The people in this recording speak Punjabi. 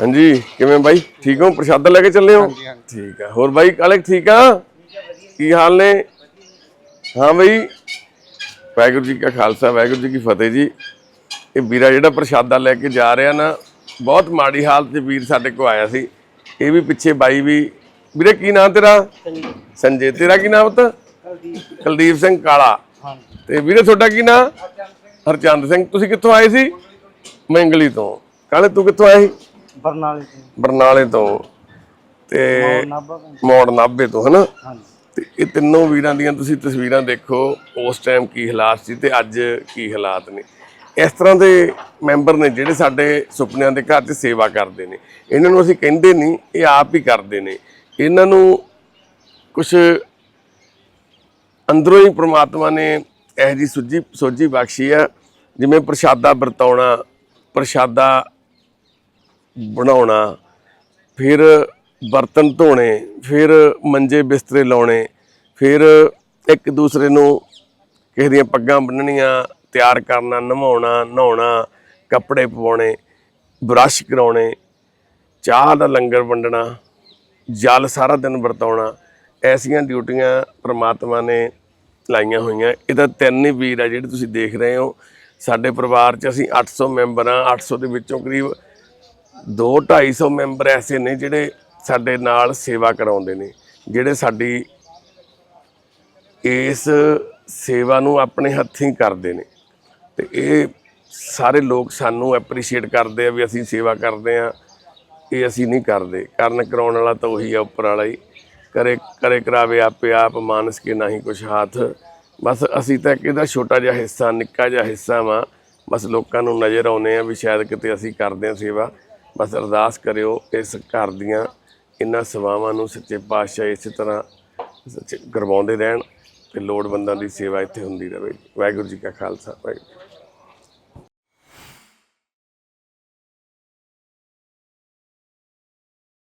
ਹਾਂਜੀ ਕਿਵੇਂ ਬਾਈ? ਠੀਕ ਹੋ? ਪ੍ਰਸ਼ਾਦਾ ਲੈ ਕੇ ਚੱਲੇ ਹੋ? ਠੀਕ ਆ। ਹੋਰ ਬਾਈ ਕਾਲੇ ਠੀਕ ਆ? ਕੀ ਹਾਲ ਨੇ? ਹਾਂ ਬਾਈ। ਵਾਹਿਗੁਰੂ ਜੀ ਕਾ ਖਾਲਸਾ ਵਾਹਿਗੁਰੂ ਜੀ ਕੀ ਫਤਿਹ ਜੀ। ਇਹ ਵੀਰਾ ਜਿਹੜਾ ਪ੍ਰਸ਼ਾਦਾ ਲੈ ਕੇ ਜਾ ਰਿਹਾ ਨਾ ਬਹੁਤ ਮਾੜੀ ਹਾਲਤ 'ਚ ਵੀਰ ਸਾਡੇ ਕੋ ਆਇਆ ਸੀ। ਇਹ ਵੀ ਪਿੱਛੇ ਬਾਈ ਵੀ। ਵੀਰੇ ਕੀ ਨਾਮ ਤੇਰਾ? ਸੰਜੇ। ਤੇਰਾ ਕੀ ਨਾਮ ਪੁੱਤ? ਕੁਲਦੀਪ ਸਿੰਘ ਕਾਲਾ। ਤੇ ਵੀਰੇ ਤੁਹਾਡਾ ਕੀ ਨਾਮ ਹਰਚੰਦ ਸਿੰਘ। ਤੁਸੀਂ ਕਿੱਥੋਂ ਆਏ ਸੀ? ਮੰਗਲੀ ਤੋਂ। ਕਾਲੇ ਤੂੰ ਕਿੱਥੋਂ ਆਇਆ ਸੀ? ਬਰਨਾਲੇ ਤੋਂ। ਬਰਨਾਲੇ ਤੋਂ। ਤੇ ਮੋੜ ਨਾਭੇ ਤੋਂ। ਹਨਾ? ਤੇ ਇਹ ਤਿੰਨੋਂ ਵੀਰਾਂ ਦੀਆਂ ਤੁਸੀਂ ਤਸਵੀਰਾਂ ਦੇਖੋ ਉਸ ਟਾਈਮ ਕੀ ਹਾਲਾਤ ਸੀ ਤੇ ਅੱਜ ਕੀ ਹਾਲਾਤ ਨੇ। ਇਸ ਤਰ੍ਹਾਂ ਦੇ ਮੈਂਬਰ ਨੇ ਜਿਹੜੇ ਸਾਡੇ ਸੁਪਨਿਆਂ ਦੇ ਘਰ 'ਚ ਸੇਵਾ ਕਰਦੇ ਨੇ। ਇਹਨਾਂ ਨੂੰ ਅਸੀਂ ਕਹਿੰਦੇ ਨਹੀਂ ਇਹ ਆਪ ਹੀ ਕਰਦੇ ਨੇ। ਇਹਨਾਂ ਨੂੰ ਕੁਝ ਅੰਦਰੋਂ ਹੀ ਪ੍ਰਮਾਤਮਾ ਨੇ ਇਹ ਜੀ ਸੁੱਜੀ ਸੋਝੀ ਬਖਸ਼ੀ ਆ ਜਿਵੇਂ ਪ੍ਰਸ਼ਾਦਾ ਵਰਤਾਉਣਾ ਪ੍ਰਸ਼ਾਦਾ ਬਣਾਉਣਾ, ਫਿਰ ਬਰਤਨ ਧੋਣੇ, ਫਿਰ ਮੰਜੇ ਬਿਸਤਰੇ ਲਾਉਣੇ, ਫਿਰ ਇੱਕ ਦੂਸਰੇ ਨੂੰ ਕਿਸੇ ਦੀਆਂ ਪੱਗਾਂ ਬੰਨਣੀਆਂ ਤਿਆਰ ਕਰਨਾ, ਨਵਾਉਣਾ, ਨਹਾਉਣਾ, ਕੱਪੜੇ ਪਵਾਉਣੇ, ਬ੍ਰਸ਼ ਕਰਾਉਣੇ, ਚਾਹ ਦਾ ਲੰਗਰ ਵੰਡਣਾ, ਜਲ ਸਾਰਾ ਦਿਨ ਵਰਤਾਉਣਾ, ਐਸੀਆਂ ਡਿਊਟੀਆਂ ਪ੍ਰਮਾਤਮਾ ਨੇ ਲਾਈਆਂ ਹੋਈਆਂ। ਇਹਦਾ ਤਿੰਨ ਹੀ ਵੀਰ ਆ ਜਿਹੜੇ ਤੁਸੀਂ ਦੇਖ ਰਹੇ ਹੋ। ਸਾਡੇ ਪਰਿਵਾਰ 'ਚ ਅਸੀਂ 800 ਮੈਂਬਰ ਆ 800 ਦੇ ਵਿੱਚੋਂ ਕਰੀਬ 2 250 ਮੈਂਬਰ ਐਸੇ ਨੇ ਜਿਹੜੇ ਸਾਡੇ ਨਾਲ ਸੇਵਾ ਕਰਾਉਂਦੇ ਨੇ, ਜਿਹੜੇ ਸਾਡੀ ਇਸ ਸੇਵਾ ਨੂੰ ਆਪਣੇ ਹੱਥੀਂ ਕਰਦੇ ਨੇ। ਤੇ ਇਹ ਸਾਰੇ ਲੋਕ ਸਾਨੂੰ ਐਪਰੀਸ਼ੀਏਟ ਕਰਦੇ ਆ ਵੀ ਅਸੀਂ ਸੇਵਾ ਕਰਦੇ ਆ, ਇਹ ਅਸੀਂ ਨਹੀਂ ਕਰਦੇ। ਕਰਨ ਕਰਾਉਣ ਵਾਲਾ ਤਾਂ ਉਹੀ ਆ, ਉੱਪਰ ਵਾਲਾ ਹੀ। ਕਰੇ ਕਰੇ ਕਰਾਵੇ ਆਪੇ ਆਪ, ਮਾਨਸ ਕੇ ਨਹੀਂ ਕੁਛ ਹੱਥ। ਬਸ ਅਸੀਂ ਤਾਂ ਇੱਕ ਇਹਦਾ ਛੋਟਾ ਜਿਹਾ ਹਿੱਸਾ, ਨਿੱਕਾ ਜਿਹਾ ਹਿੱਸਾ ਵਾ। ਬਸ ਲੋਕਾਂ ਨੂੰ ਨਜ਼ਰ ਆਉਨੇ ਆ ਵੀ ਸ਼ਾਇਦ ਕਿਤੇ ਅਸੀਂ ਕਰਦੇ ਆ ਸੇਵਾ। ਬਸ ਅਰਦਾਸ ਕਰਿਓ ਇਸ ਘਰ ਦੀਆਂ ਇਹਨਾਂ ਸੇਵਾਵਾਂ ਨੂੰ ਸੱਚੇ ਪਾਤਸ਼ਾਹ ਇਸੇ ਤਰ੍ਹਾਂ ਸੱਚੇ ਕਰਵਾਉਂਦੇ ਰਹਿਣ ਤੇ ਲੋੜਵੰਦਾਂ ਦੀ ਸੇਵਾ ਇੱਥੇ ਹੁੰਦੀ ਰਹੇ। ਵਾਹਿਗੁਰੂ ਜੀ ਕਾ ਖਾਲਸਾ, ਵਾਹਿਗੁਰੂ